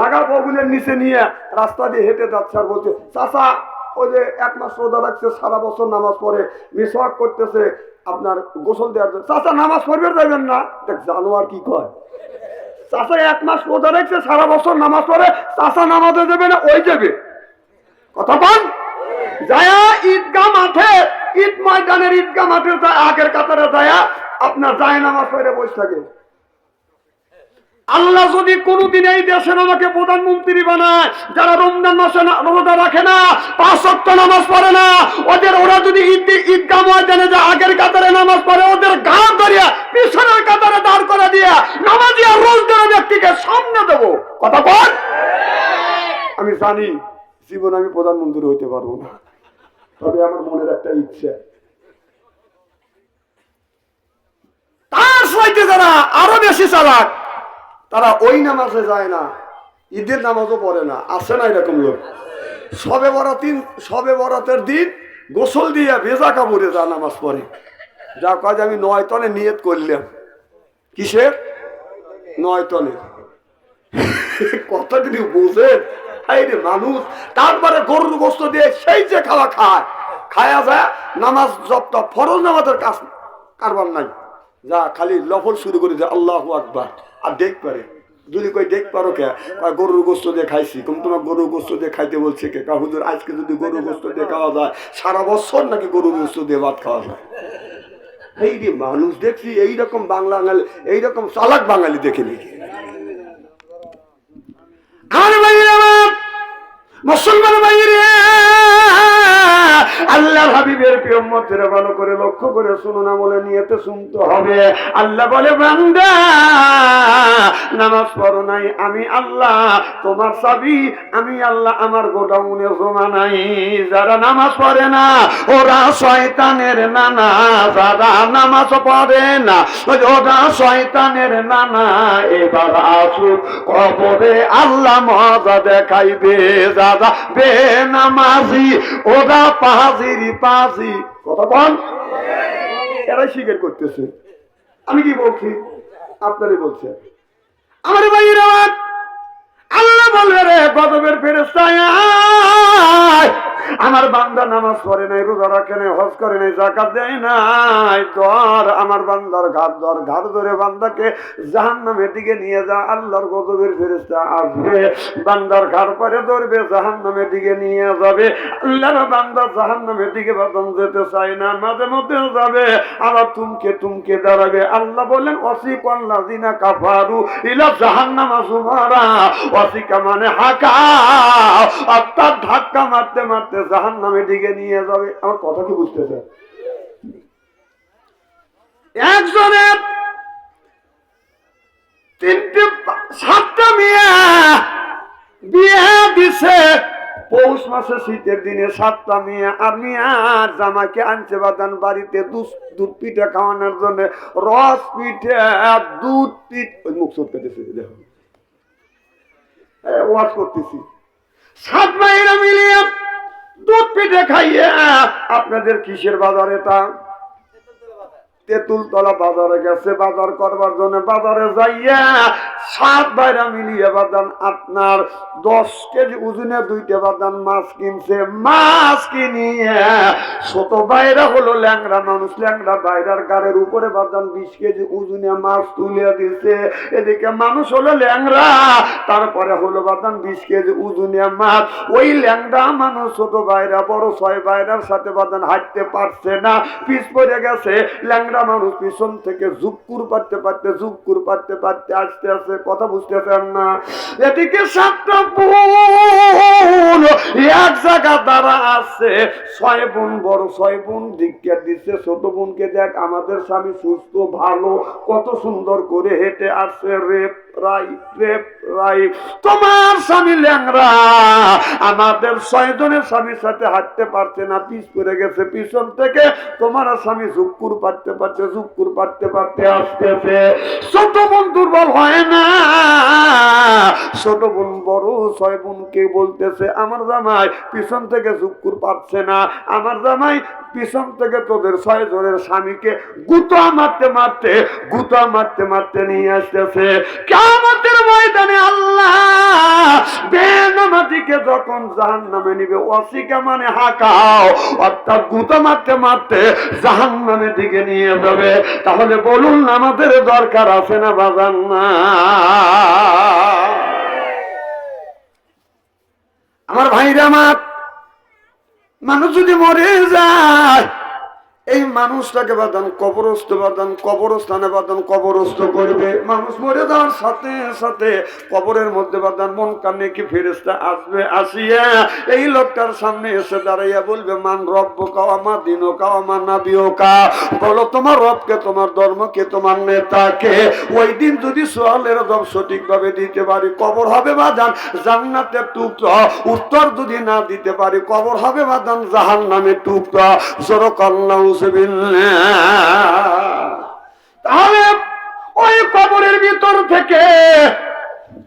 লাগা বগুলের নিচে নিয়ে রাস্তা দিয়ে হেঁটে যাচ্ছে আর বলছে, চাচা, ওই যে এক মাস রোজা রাখছে, সারা বছর নামাজ পড়ে, মিসওয়াক করতেছে, আপনার গোসল দেওয়ার জন্য। চাচা, নামাজ পড়বে যাবেন না? দেখ, জানোয়ার কি কয়? চাচা, এক মাস রোজা রাখছে, সারা বছর নামাজ পড়ে, চাচা নামাজে দেবে না, ওই দেবে কথা বল। যায়া ঈদগা মাঠে, ঈদ ময়দানের ঈদগা মাঠের যা- আগের কাতারে যায়া, আপনার যায় নামাজ পড়ে বসে থাকে। আল্লাহ যদি কোনোদিন এই দেশের আমাকে প্রধানমন্ত্রী বানায়, যারা রমজান মাসে রোজা রাখে না, পাঁচ সপ্ত নামাজ পড়ে না, ওদের ওরা যদি ঈদ ঈদগাহ ময়দানে যে আগের কাতারে নামাজ পড়ে, ওদের গাঁ ধরিয়া পিছনের কাতারে দাঁড় করে দিয়া নামাজি আর রোজগার ব্যক্তিকে সামনে দেবো। কথা বল। আমি জানি জীবন আমি প্রধানমন্ত্রী হইতে পারব না, তবে আমার মনের একটা ইচ্ছা। তার সাইতে যারা আরও বেশি চালাক তারা ওই নামাজে যায় না, ঈদের নামাজও পড়ে না, আসে না এরকম লোক। সবে বরাতিন সবে বরাতের দিন গোসল দিয়ে ভেজা কাপড়ে যা নামাজ পড়ে। যা কাজ আমি নয় তনে নিয়ত করলাম। কিসের? নয় তনে কথা যদি বোঝেন? রে মানুষ, তারপরে গরুর গোস্ত দিয়ে সেই যে খাওয়া খায়, খায়া যায় নামাজ জপ্ত ফরজ নামাজের কাজ কারবার নাই। যা, খালি লফল শুরু করে যে আল্লাহ আকবার। আর দেখ পারে। যদি কই দেখ পারো কে? গরুর গোস্ত দিয়ে খাইছি। কম তোমার গরুর গোস্ত দিয়ে খাইতে বলছে কে? কা হুজুর, আজকে যদি গরুর গোস্ত দিয়ে খাওয়া যায়, সারা বছর নাকি গরুর গোস্ত দিয়ে ভাত খাওয়া যায়? এই যে মানুষ দেখছি, এইরকম বাংলা এইরকম চালাক বাঙালি দেখে নাকি আর ভাইয়ের আমার মুসলমান ভাইয়ের আল্লাহ হাবিবের প্রিয়মতের ভালো করে লক্ষ্য করে শুনো না বলে নিয়েতে শুনতে হবে। আল্লাহ বলে নামাজ পড়ো নাই, আমি আল্লাহ, তোমার চাবি আমি আল্লাহ, আমার গোডাউনে জমা নাই। যারা নামাজ পড়ে না, ওরা শয়তানের নানা, যারা নামাজ পড়ে না, ওরা শয়তানের নানা, এবার আসুক কবরে আল্লাহ মজা দেখাইবে। দাদা বে নামাজি ওরা পাহাজিরি পাজি। এরাই স্বীকার করতেছে। আমি কি বলছি? আপনারই বলছে আমার ভাইয়ের আল্লাহ বলবে রে গদবের ফেরেস্তায় আমার বান্দা নামাজ পড়ে নাই, রোজা রাখে নাই, হজ করে নাই জাকাত দেয় নাই তোর আমার বান্দার ঘাট ধর ঘাট ধরে বান্দাকে জাহান নামের দিকে নিয়ে যা, আল্লাহর গদবের ফেরেস্তা আসবে। বান্দার ঘাট পরে ধরবে জাহান নামের দিকে নিয়ে যাবে। আল্লাহর বান্দা জাহান নামের দিকে বাদন যেতে চায় না, মাঝে মধ্যে যাবে। আবার তুমকে তুমকে দাঁড়াবে। আল্লাহ বললেন অসিক আল্লাহ দিনা কাফারু ইলা জাহান্নামা সুমারা অসিকা মানে হাকা। অর্থাৎ ধাক্কা মারতে মারতে জাহান নামে দিকে নিয়ে যাবে। আমার কথা কি বুঝতেছে? একজনের তিনটে সাতটা মেয়ে বিয়ে দিছে। পৌষ মাসে শীতের দিনে সাতটা মেয়ে, আর মেয়ে জামাকে আনছে বাদান বাড়িতে দুধ পিঠে খাওয়ানোর জন্য। রস পিঠে, দুধ পিঠ ওই মুখ চোট পেতেছে, দেখো। ওয়াজ করতেছি। সাত মাইরা মিলিয়ে দুধ পিঠে খাইয়ে, আপনাদের কিসের বাজারে তা তেঁতুলতলা বাজারে গেছে, বাজার করবার জন্য বাজারে যাইয়া সাত বাইরা মিলিয়ে বাদান, আপনার দশ কেজি ওজনে দুইটা বাদান মাছ কিনছে। মাছ কিনিয়ে ছোট বাইরা হলো ল্যাংরা মানুষ ল্যাংরা বাইরার গাড়ির উপরে বাদান বিশ কেজি ওজনে মাছ তুলে দিছে। এদিকে মানুষ হলো ল্যাংরা তারপরে হলো বাদান বিশ কেজি ওজনে মাছ। ওই ল্যাংরা মানুষ ছোট বাইরা, বড় ছয় বাইরার সাথে বাদান হাঁটতে পারছে না, পিছ পড়ে গেছে। ল্যাংরা মানুষ পিছন থেকে জুকুর পারতে পারতে জুকুর পারতে পারতে আসতে আসতে কথা বুঝতেছেন না। এদিকে সাতটা বোন এক জায়গা দ্বারা আছে। ছয় বোন বড়, ছয় বোন দিককে দিচ্ছে ছোট বোনকে দেখ, আমাদের স্বামী সুস্থ, ভালো, কত সুন্দর করে হেঁটে আসছে রেপ তোমার স্বামী ল্যাংরা আমাদের স্বামীর সাথে হাঁটতে পারছে না পড়ে গেছে পিছন থেকে। তোমার স্বামী পারতে জুকুর পারতে পারতে আসতেছে। ছোট বোন দুর্বল হয় না। ছোট বোন বড়, ছয় বোনকে বলতেছে, আমার জামাই পিছন থেকে জুকুর পারছে না। আমার জামাই পিছন থেকে তোদের ছয় জনের স্বামীকে গুতা মারতে মারতে, গুতা মারতে মারতে নিয়ে আসতেছে। কেমতের ময়দানে আল্লাহ ওসিকে যখন জাহান নামে নিবে ওসিকে মানে হাঁকাও, অর্থাৎ গুঁতো মারতে মারতে জাহান নামের দিকে নিয়ে যাবে। তাহলে বলুন, আমাদের দরকার আছে না বাজান না। আমার ভাইরা আমার, মানুষ যদি মরে যায় এই মানুষটাকে বাদান কবরস্থ বাদান কবরস্থানে বাদান কবরস্থ করবে। মানুষ মরে যাওয়ার সাথে সাথে কবরের মধ্যে বাদান মন কানে কি ফেরেস্তা আসবে, আসিয়া এই লোকটার সামনে এসে দাঁড়াইয়া বলবে, মান রব্ব কাও আমার দিন কাও আমার নাবিও কা বলো, তোমার রবকে, তোমার ধর্মকে, তোমার নেতাকে ওই দিন যদি সোয়ালের জব সঠিকভাবে দিতে পারি, কবর হবে বাদান জান্নাতের টুকরা উত্তর যদি না দিতে পারি, কবর হবে বাদান জাহান নামে টুকরা জোর কন্যা তাহলে ওই কবরের ভিতর থেকে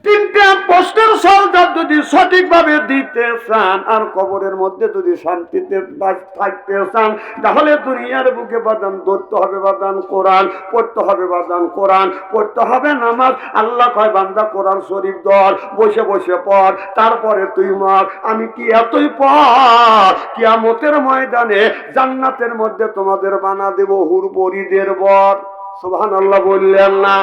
তিনটা প্রশ্নের সরকার যদি সঠিকভাবে দিতে চান, আর কবরের মধ্যে যদি শান্তিতে থাকতে চান, তাহলে দুনিয়ার বুকে বাদান ধরতে হবে, বাদান কোরআন, পড়তে হবে বাদান কোরআন, পড়তে হবে নামাজ। আল্লাহ কয়, বান্দা, কোরআন শরীফ দর বসে বসে পড়। তারপরে তুই মর। আমি কি এতই পর? কিয়ামতের ময়দানে জান্নাতের মধ্যে তোমাদের বানা দেব হুর পরিদের বর। সুবহান না।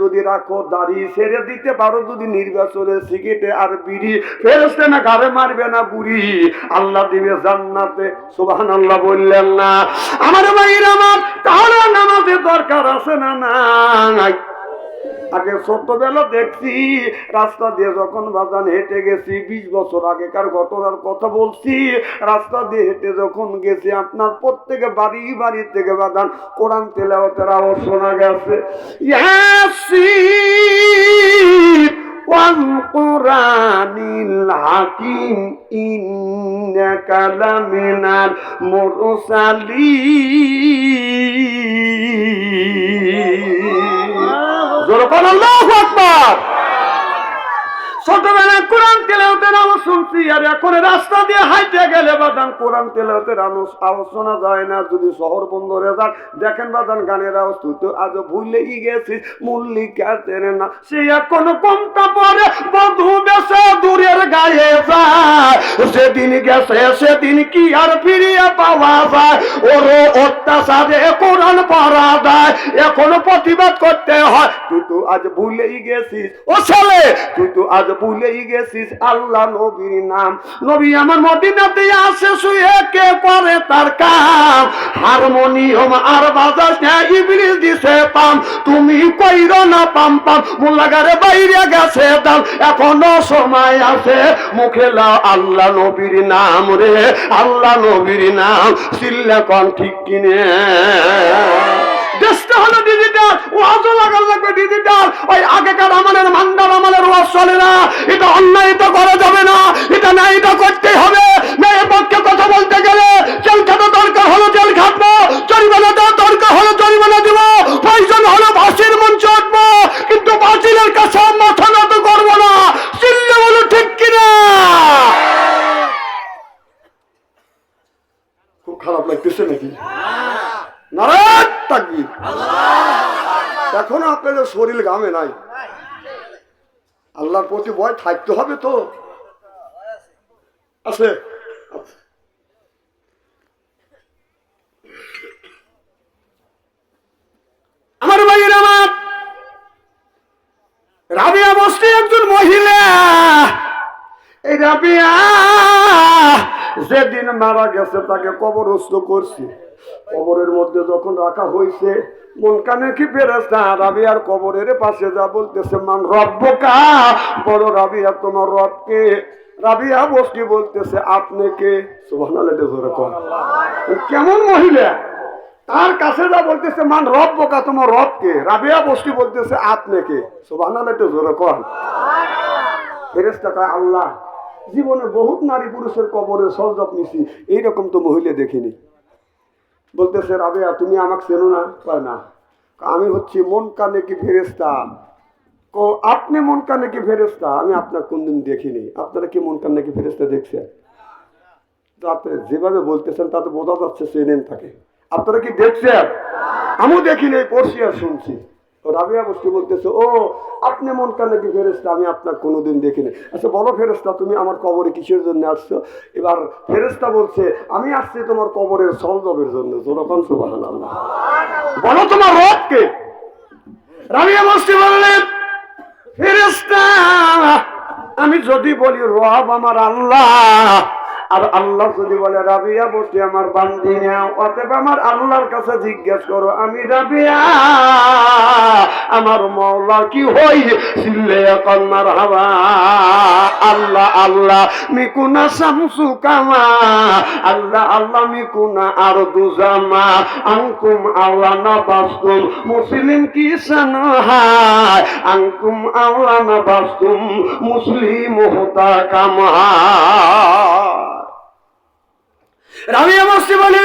যদি রাখো, দাড়ি ছেড়ে দিতে পারো, যদি নির্বাচনে সিগারেটে আর বিড়ি ফেরস্তে না ঘরে মারবে না বুড়ি। আল্লাহ দিবে জান্নাতে। সুবহান আল্লাহ বললেন না। আমার ভাইয়ের আমার তাহলে নামাজের দরকার আছে না নাই? আগে ছোটবেলা দেখছি রাস্তা দিয়ে যখন বাগান হেঁটে গেছি বিশ বছর আগেকার ঘটনার কথা বলছি রাস্তা দিয়ে হেঁটে যখন গেছি আপনার প্রত্যেকে বাড়ি বাড়ি থেকে বাগান কোরআন তেলাওয়াতের আওয়াজ শোনা গেছে ইয়াসিন والقرآن الحكيم إنك لمن المرسلين ছোটবেলায় কোরআন শুনছি, আর এখন রাস্তা দিয়ে হাইটে গেলে বাদান, কোরআন তেলাওতের আওয়াজ আওয়াজ শোনা যায় না। যদি শহর বন্দরে যান, দেখেন বাদান গানের তুই তো আজ ভুলেই গেছিস মল্লিকা চেনে না। সে এখন কমটা পরে, বধু বেসে দূরের সেদিন গেছে, সেদিন কি আর ফিরিয়ে পাওয়া যায়? ওর অত্যাচারে কোরআন পড়া যায়। এখনও প্রতিবাদ করতে হয়, তুই তো আজ ভুলেই গেছিস। ও ছেলে, তুই তো আজ ভুলেই গেছিস আল্লাহ নবীর নাম। নবী আমার মদিনাতে আসে, শুয়ে কে করে তার কাম? হারমোনিয়াম আর বাজার ইবলিস দিছে পাম। তুমি কইর না পাম পাম মুল্লাগারে বাইরে গেছে দাম। এখনও সময় আছে, মুখে লাও আল্লাহ নবীর নাম রে, আল্লাহ নবীর নাম চিল্লা কন ঠিক কিনে। ওই আগেকার আমাদের করা যাবে না করতে হবে। কথা বলতে গেলে দরকার হলো জেল খাটবো জরিমানা দেওয়ার দরকার হলো জরিমানা দিব প্রয়োজন হলো ফাঁসির মঞ্চে উঠবো কিন্তু বাতিলের কাছে মাথা নত করব না চিল্লে বলো ঠিক কিনা খুব খারাপ লাগতেছে নাকি নারায়ণ তাকবীর এখনও আপনাদের শরীর গামে নাই। আল্লাহর প্রতি ভয় থাকতে হবে তো। আছে। আমার ভাইয়ের আমার। রাবিয়া বস্তি একজন মহিলা। এই রাবিয়া যেদিন মারা গেছে তাকে কবরস্থ করছি। কবরের মধ্যে যখন রাখা হয়েছে মন কানে কি ফেরেস্তা রাবিয়ার কবরের পাশে যা বলতেছে, মান রব্বকা? বড় রাবিয়া, তোমার রবকে। রাবিয়া বস্তি বলতেছে, আপনি কে? কেমন মহিলা? তার কাছে যা বলতেছে, মান রব বোকা তোমার রবকে? রাবিয়া বস্তি বলতেছে, আপনি কে? এটা জোরে কর ফেরেস্তা কয়, আল্লাহ, জীবনে বহুত নারী পুরুষের কবরে সহযোগ নিছি, এইরকম তো মহিলা দেখিনি। বলতেছে, রাবেয়া, তুমি আমাকে চেনো না? কয়, না। আমি হচ্ছি মন কানে কি ফেরেস্তা কো, আপনি মন কানে কি ফেরেস্তা আমি আপনার কোনদিন দেখিনি। আপনারা কি মন কানে কি ফেরেস্তা দেখছেন? তাতে যেভাবে বলতেছেন, তাতে বোঝা যাচ্ছে চেনেন থাকে আপনারা কি দেখছেন? আমিও দেখিনি পড়ছি আর শুনছি। তো রাবিয়া বস্তু বলতেছে ও আপনি মন কানে কি ফেরেস্তা আমি আপনার কোনোদিন দেখিনি। আচ্ছা বলো ফেরেস্তা তুমি আমার কবরে কিসের জন্য আসছো? এবার ফেরেস্তা বলছে আমি আসছি তোমার কবরের সলজবের জন্য। যখন সুবাহ বলো তোমার রবকে। রাবিয়া বস্তু বললেন ফেরেস্তা আমি যদি বলি রব আমার আল্লাহ আর আল্লাহ যদি বলে, রাবিয়া, বসে আমার বান্দি নেও। অতএব আমার আল্লাহর কাছে জিজ্ঞেস করো, আমি রাবিয়া, আমার মৌলা কি হই? সিল্লে কন্যার হাওয়া আল্লাহ আল্লাহ, মিকুনা শামসু কামা। আল্লাহ আল্লাহ, মিকুনা আর দুজামা আঙ্কুম আল্লাহ না বাস্তুম। মুসলিম কি সানহায় আঙ্কুম আল্লাহ না বাস্তুম। মুসলিম হতা কামা। রামিয়া মস্তি বলে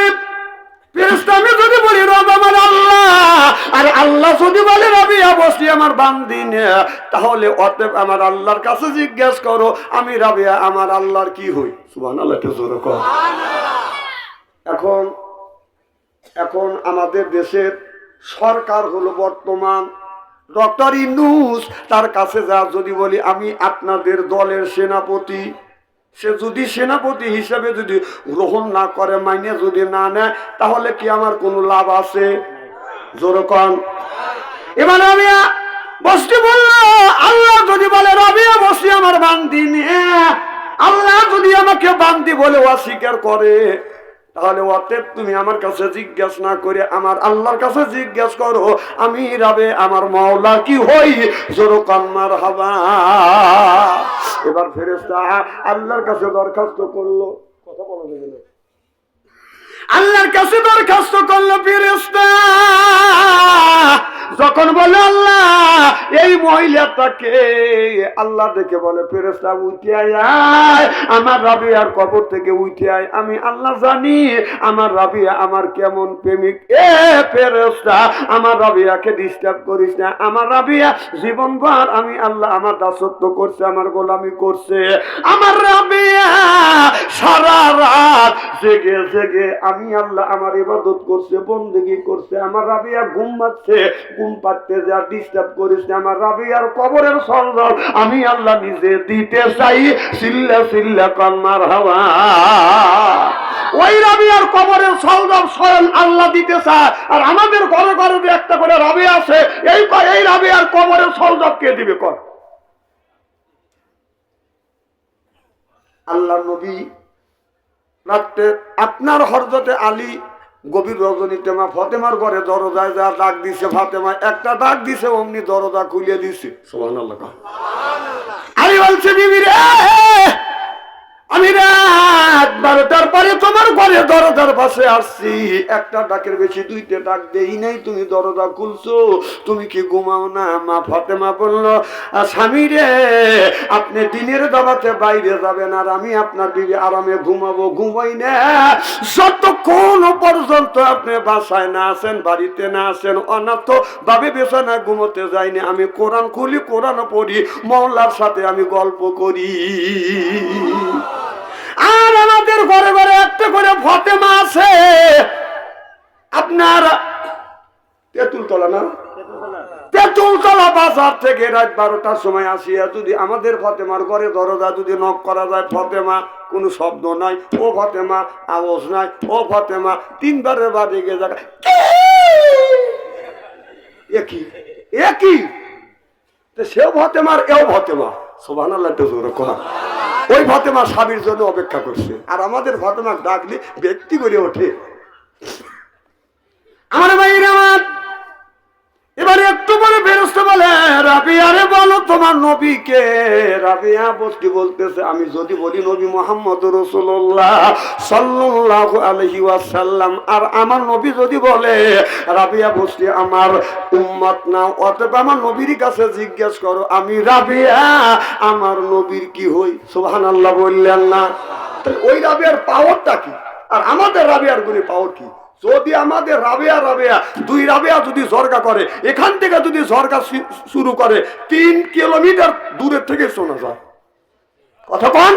আমি যদি বলি রব আমার আল্লাহ আর আল্লাহ যদি বলে রবি অবশ্যই আমার বান্দিন তাহলে অতএব আমার আল্লাহর কাছে জিজ্ঞেস করো আমি রাবিয়া আমার আল্লাহর কি হই সুবহান আল্লাহ। এখন এখন আমাদের দেশের সরকার হলো বর্তমান ডক্টর ইনুস তার কাছে যা যদি বলি আমি আপনাদের দলের সেনাপতি সে যদি সেনাপতি হিসেবে যদি গ্রহণ না করে, মাইনে যদি না নেয়, তাহলে কি আমার কোনো লাভ আছে? জোরকন এবার আমি বসতে বলল, আল্লাহ যদি বলে, রবি, বসি আমার বান্দি নিয়ে। আল্লাহ যদি আমাকে বান্দি বলে অস্বীকার করে। তাহলে অতএব তুমি আমার কাছে জিজ্ঞাসা না করে আমার আল্লাহর কাছে জিজ্ঞেস করো, আমি রাবে আমার মাওলা কি হই? জোরো কান্নার হাবা এবার ফেরেস্তা আল্লাহর কাছে দরখাস্ত করল। কথা বলা না আল্লাহর কাছে দরখাস্ত করল ফেরেস্তা যখন বলে, আল্লাহ, এই মহিলাটাকে আল্লাহ দেখে বলে ফেরেস্তা উঠে আয় আমার রাবিয়ার কবর থেকে উঠে আয়। আমি আল্লাহ জানি আমার রাবিয়া আমার কেমন প্রেমিক। এ ফেরেস্তা আমার রাবিয়াকে ডিস্টার্ব করিস না। আমার রাবিয়া জীবনভর আমি আল্লাহ আমার দাসত্ব করছে, আমার গোলামি করছে। আমার রাবিয়া সারা রাত জেগে জেগে আমি আল্লাহ আমার ইবাদত করছে, বন্দেগি করছে, আমার রাবিয়া ঘুম পাচ্ছে ঘুম পাচ্ছে যা ডিস্টার্ব করিস না আমার রাবিয়ার কবরের সরল আমি আল্লাহ নিজে দিতে চাই। সিল্লা সিল্লা কন্মার হাওয়া ওই রাবিয়ার কবরের সলজব স্বয়ং আল্লাহ দিতে চায়, আর আমাদের ঘরে ঘরে যে একটা করে রাবি আছে, এই এই রাবিয়ার কবরের সলজব কে দিবে কর আল্লাহ নবী রাত্রে আপনার হরজতে আলী গভীর রজনীতে মা ফতেমার ঘরে দরজায় যা ডাক দিছে ফাতেমা একটা ডাক দিছে অমনি দরজা খুলিয়ে দিছে। আলী বলছে বিবি রে! আমি রাত বারোটার পরে তোমার ঘরে দরজার পাশে আসছি। একটা ডাকের বেশি দুইটা ডাক দেই নাই, তুমি দরজা খুলছো, তুমি কি ঘুমাও না? মা ফাতেমা বলল স্বামী রে, আপনি দিনের দাবাতে বাইরে যাবেন আর আমি আপনার দিকে আরামে ঘুমাবো, ঘুমাই না। যতক্ষণ পর্যন্ত আপনি বাসায় না আসেন, বাড়িতে না আসেন, অনাথ ভাবে বেছানা ঘুমোতে যাইনি, আমি কোরআন খুলি, কোরআন পড়ি, মহল্লার সাথে আমি গল্প করি। আর আমাদের ঘরে ঘরে একটা করে ফতেমা আছে। আপনার তেঁতুল তলা না? তেঁতুলতলা থেকে রাত বারোটার সময় যদি আমাদের ফতেমার ঘরে যদি করা যায়, ফতেমা কোনো শব্দ নাই ফতেমা আওয়াজ নাই ফতেমা একই একই। সেও ফতেমার এও ফতেমা। সোভান আল্লাহ জোরে কহা ওই ফতেমা স্বামীর জন্য অপেক্ষা করছে। আর আমাদের ফতেমা ডাকলে ব্যক্তি করে ওঠে আমার ভাইয়ের আমার এবারে একটু পরে বেরোতে বলে রাবিয়ারে বলো তোমার নবীকে। রাবিয়া বসতি বলতেছে, আমি যদি বলি নবী মোহাম্মদ রসুল্লাহ সাল্লাহ আলহি ওয়াসাল্লাম, আর আমার নবী যদি বলে, রাবিয়া বসতি, আমার উম্মত না অতএব আমার নবীর কাছে জিজ্ঞেস করো, আমি রাবিয়া, আমার নবীর কি হই? সোহান আল্লাহ বললেন না। ওই রাবিয়ার পাওয়ারটা কি? আর আমাদের রাবিয়ার গুলি পাওয়ার কি? যদি আমাদের রাবেয়া রাবেয়া, দুই রাবেয়া যদি ঝরকা করে, এখান থেকে যদি ঝরকা শুরু করে, তিন কিলোমিটার দূরের থেকে শোনা যায়। কথা কন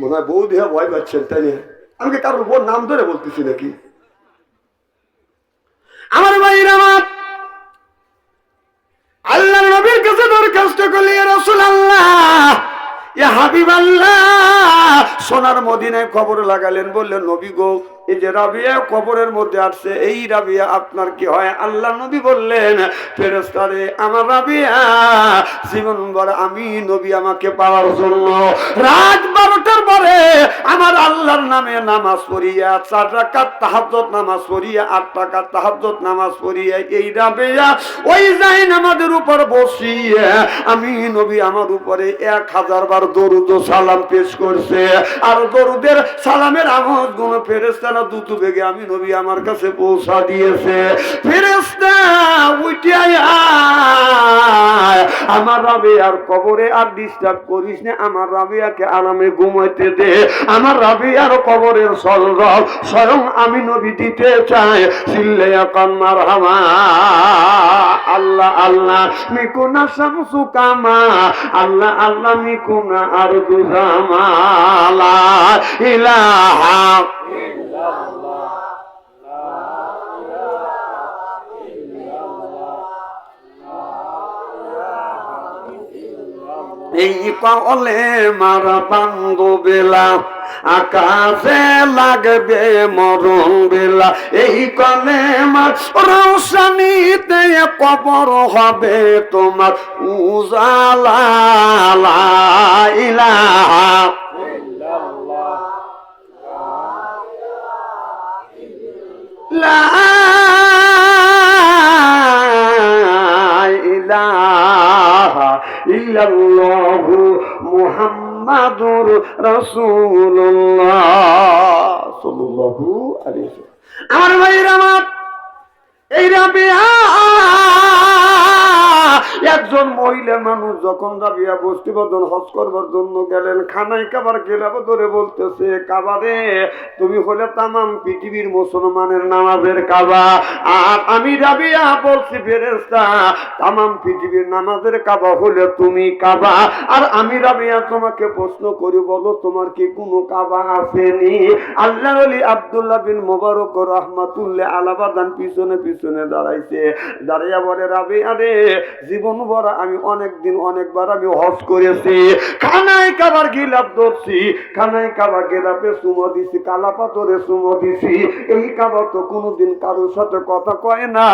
মনে হয় বউ দেহা হ্যাঁ ভয় পাচ্ছেন, তাই নিয়ে আমাকে কারোর বোন নাম ধরে বলতেছি নাকি? আমার ভাই রামাত আল্লাহ নবীর কাছে দরখাস্ত করলি রসুল আল্লাহ সোনার মদিনায় খবর লাগালেন, বললেন, নবী গো, এই যে রাবিয়া কবরের মধ্যে আসছে, এই রাবিয়া আপনার কি হয়? আল্লাহ নবী বললেন ফেরেস্তারে আমার রাবিয়া, জীবন আমি নবী আমাকে পাওয়ার জন্য রাত বারোটার পরে আমার আল্লাহর নামে নামাজ পড়িয়া, চার রাকাত তাহাজ্জত নামাজ পড়িয়া, আট টাকা তাহাজ্জত নামাজ পড়িয়া, এই রাবিয়া, ওই যাই নামাজের উপর বসিয়ে, আমি নবী আমার উপরে এক হাজার বার দরুদ সালাম পেশ করছে। আর দরুদের সালামের আওয়াজ গুণ ফেরেস্তারা দুতু বেগে আমি নবী আমার কাছে পৌঁছা দিয়েছে। ফেরেস্তা উঠে। আমার রাবে আর কবরে আর ডিস্টার্ব করিস না, আমার রাবিয়াকে আরামে ঘুমাইতে দে। আমার রাবিয়ার কবরের সরল স্বয়ং আমি নবী দিতে চাই। চিল্লে কান্নার হামা আল্লাহ আল্লাহ, মিকুনা শামসু কামা। আল্লাহ আল্লাহ, মিকুনা আর দুজামালা ইলাহা এই কলে মারা বাঙ্গ বেলা আকাশে লাগবে মরণ বেলা। এই কলে মার রৌশনীতে কবর হবে তোমার। উজালা ইলাহা ইলাহা ইল্লাল্লাহু মুহাম্মাদুর রসুল্লাহ। আমার ভাইরা আমার এই রাবিয়া একজন মহিলা মানুষ যখন রাবিয়া বস্তিবদন হজ করবার জন্য গেলেন, খানায় কাবার গেলাব ধরে বলতেছে কাবারে তুমি হলে তামাম পৃথিবীর মুসলমানের নামাজের কাবা। আর আমি রাবিয়া বলছি ফেরেস্তা তামাম পৃথিবীর নামাজের কাবা হলে তুমি কাবা। আর আমি রাবিয়া তোমাকে প্রশ্ন করি, বলো তোমার কি কোনো কাবা আসেনি আল্লাহ আলী আবদুল্লাহ বিন মোবারক রহমাতুল্লাহ আলাবাদান পিছনে পিছনে দাঁড়াইছে। দাঁড়াইয়া বলে রাবি আরে জীবন ভরা আমি অনেক দিন অনেকবার আমি হজ করেছি। খানায় কাবার গিলাপ ধরছি, খানায় কাবা গেলাপে সুমো দিছি, কালা পাথরে সুমো দিছি। এই কাবা তো কোনোদিন কারোর সাথে কথা কয় না।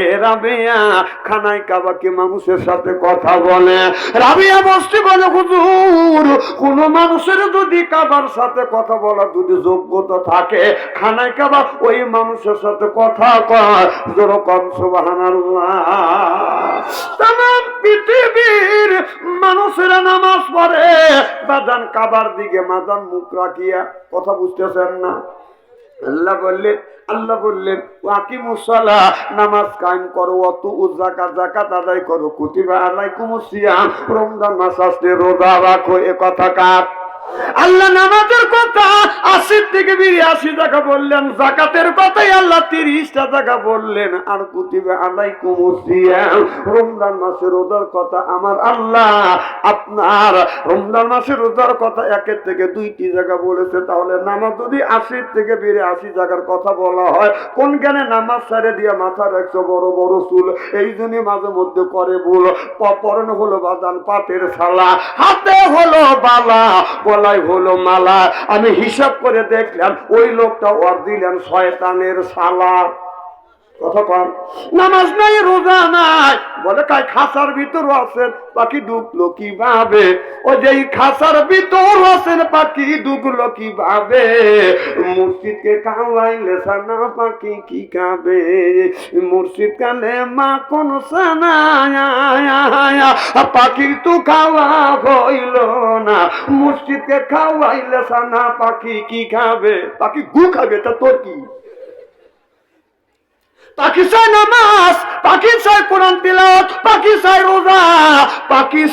এ রাবিয়া, খানায় কাবাকে মানুষের সাথে কথা বলে? রাবিয়া বসতে বলে, হুজুর, কোন মানুষের যদি কাবার সাথে কথা বলার যদি যোগ্যতা থাকে, খানায় কাবা ওই মানুষের সাথে কথা কয়। যেরকম তাম পৃথিবীর মানুষেরা নামাজ পড়ে। কাবার দিকে মুখ রাখিয়া কথা বুঝতেছেন না। আল্লাহ বললেন আল্লাহ বললেন ওয়াকি মুসালা নামাজ কায়েম করো অত জাকাত জাকাত আদায় করো, কুতিবা আলাইকুম সিয়াম রমজান মাস আসতে রোজা রাখো, এ কথা কার? আল্লাহ নামাজের কথা আশির থেকে বিরাশি টাকা বললেন, জাকাতের কথাই আল্লাহ তিরিশটা টাকা বললেন। আর কুতিবে আলাই কুমুসিয়াম রমজান মাসের রোজার কথা আমার আল্লাহ আপনার রমজান মাসের রোজার কথা একের থেকে দুইটি জায়গা বলেছে। তাহলে নামাজ যদি আশির থেকে বেড়ে আশি জায়গার কথা বলা হয় কোন জ্ঞানে নামাজ সারে দিয়ে মাথা রাখছো বড় বড় চুল? এই জন্যই মাঝে মধ্যে করে ভুল। পরনে হলো বাদান পাটের শালা, হাতে হলো বালা গলায় হলো মালা। আমি হিসাব করে দেখলাম ওই লোকটা ওর দিলেন শয়তানের শালা কথা নামাজ নাই, রোজা নাই। বলে খাসার ভিতর আছেন, পাখি কীভাবে? ও যেই খাসার ভিতর আছেন, পাখি কাওয়াইলে সানা পাখি কি মা, কোন তো খাওয়া হইল না। মুর্শিদকে খাওয়াইলে সানা পাখি কি খাবে? পাখি গু খাবে, তা তোর কি? চাই নামাজ চাই কোরআন তিলাওয়াত চাই রোজা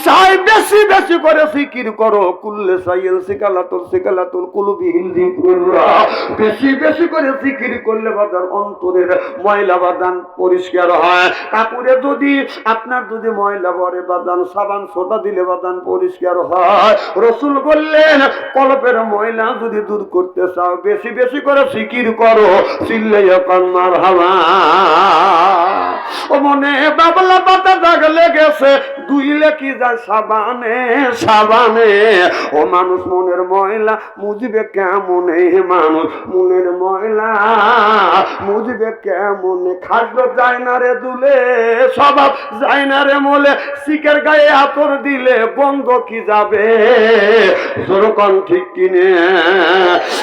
চাই বেশি বেশি করে ফিকির করো। কুল্লে সাইয়েল সিকালাতুল সিকালাতুল কুলুবিহিল যিকরুল্লাহ বেশি বেশি করে ফিকির করলে বাদান অন্তরের ময়লা বাদান পরিষ্কার হয়। কাপড়ে যদি আপনার যদি ময়লা ভরে বাদান, সাবান সোটা দিলে বাদান পরিষ্কার হয়। রসুল বললেন, কলপের ময়লা যদি দূর করতে চাও, বেশি বেশি করে ফিকির করো। চিল্লে কন্মার হাওয়া। ও মনে বাবলা পাতা দাগ লেগেছে, দুইলে কি যায় সাবানে? সাবানে। ও মানুষ, মনের ময়লা মুজিবে কেমন? মানুষ, মনের ময়লা মুজিবে কেমন? খাসবে যায় না রে দুলে, স্বভাব যায় না রে মোলে শিকের গায়ে আতর দিলে বন্ধ কি যাবে? যেরকম ঠিক কিনে?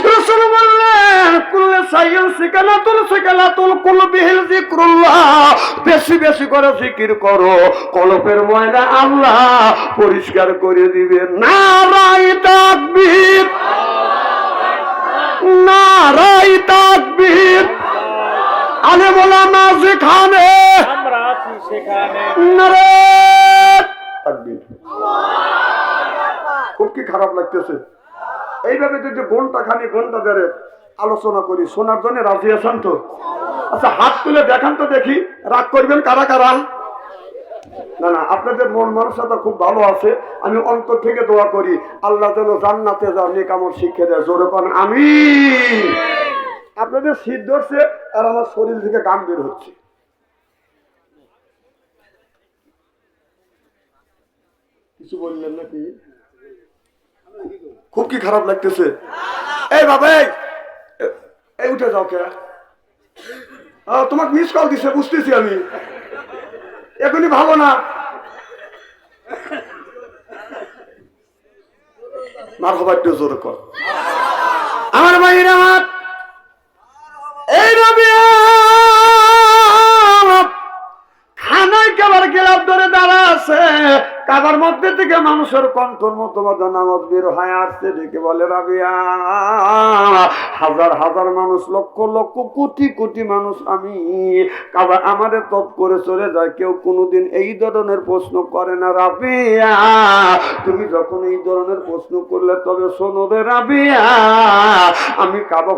রসুল বললেন, কুল্লে সাইয়ন শিকালা তুল শিকালা তুল, কুল বিহিল জিক্রুল্লাহ বেশি বেশি করে জিকির করো। কলপের ময়লা আল্লাহ পরিষ্কার করে দিবে নারাই তাকবীর। নারাই তাকবীর। আলে মোলামা যেখানে আমরা আছি সেখানে। নারে তাকবীর। খুব কি খারাপ লাগতেছে? এইভাবে যদি ঘণ্টা খানি ঘণ্টা ধরে আলোচনা করি শোনার জন্য রাজি আছেন তো? আচ্ছা হাত তুলে দেখান তো দেখি, রাগ করবেন কারা কারা? না না, আপনাদের মন মানসিকতা খুব ভালো আছে, আমি অন্তর থেকে দোয়া করি, আল্লাহ যেন জান্নাতে যাও নেকামল শিখে দেয়, জোরে পান আমি আপনাদের শীত ধরছে, আর আমার শরীর থেকে গান বের হচ্ছে। কিছু বললেন নাকি? খুব কি খারাপ লাগতেছে? এই বাবা এই উঠে যাও কে? তোমাকে মিস কল দিছে, বুঝতেছি আমি। এখনই ভালো না। মার হবার জোর কর। আমার ভাইয়ের আমার কাবার মধ্যে থেকে মানুষের কণ্ঠর মতো মতো নামাজ বের হয়ে, আসছে ডেকে বলে, রাবিয়া, হাজার হাজার মানুষ, লক্ষ লক্ষ কোটি কোটি মানুষ আমি কাবার আমাদের তপ করে চলে যায়। কেউ কোনোদিন এই ধরনের প্রশ্ন করে না, রাবিয়া, তুমি যখন এই ধরনের প্রশ্ন করলে তবে শোনো রাবিয়া, আমি কাবা